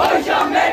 বৈষম্যের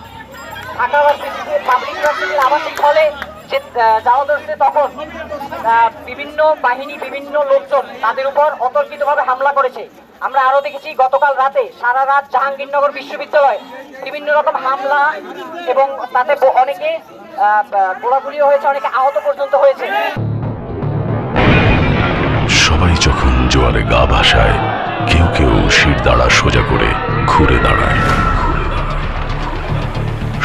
বিভিন্ন বাহিনী, বিভিন্ন লোকজন তাদের উপর অতর্কিতভাবে হামলা করেছে। আমরা দেখেছি, গতকাল রাতে সারা রাত জাহাঙ্গীরনগর বিশ্ববিদ্যালয় বিভিন্ন রকম হামলা এবং তাতে অনেকে গোলাগুলিও হয়েছে, অনেকে আহত পর্যন্ত হয়েছে। সবাই যখন জোয়ারে গা ভাসায়, কেউ কেউ শির দাঁড়া সোজা করে ঘুরে দাঁড়ায়।